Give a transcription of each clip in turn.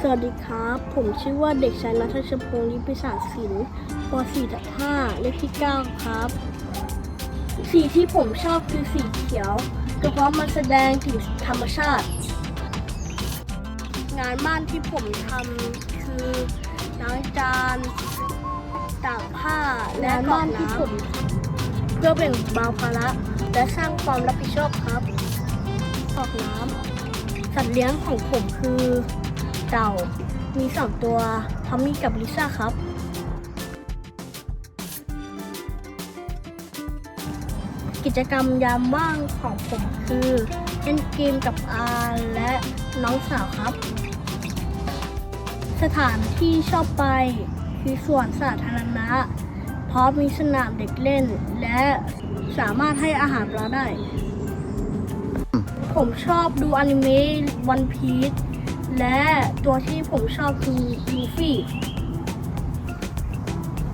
สวัสดีครับ ผมชื่อว่าเด็กชายนัทชพงศ์ลิปิศาสศิลป์ป .4 ทับ5เลขที่ 9 ครับ สีที่ผมชอบคือสีเขียวเพราะมันแสดงถึงธรรมชาติ งานบ้านที่ผมทำคือล้างจานตากผ้าและบ้านที่ผมเพื่อแบ่งเบาภาระและสร้างความรับผิดชอบครับออกน้ำ สัตว์เลี้ยงของผมคือเต่า มีสองตัวทอมมี่กับลิซ่าครับ กิจกรรมยามว่างของผมคือเล่นเกมกับอาและน้องสาวครับ สถานที่ชอบไปคือสวนสาธารณะเพราะมีสนามเด็กเล่น และสามารถให้อาหารปลาได้ ผมชอบดูอนิเมะวันพีชและตัวที่ผมชอบคือลูฟี่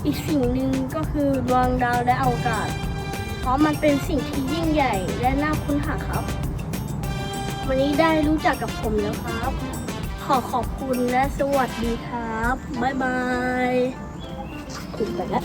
อีกสิ่งหนึ่งก็คือดวงดาวและอวกาศ เพราะมันเป็นสิ่งที่ยิ่งใหญ่และน่าค้นหาครับ วันนี้ได้รู้จักกับผมแล้วครับ ขอขอบคุณและสวัสดีครับ บ๊ายบายถึงไปแล้ว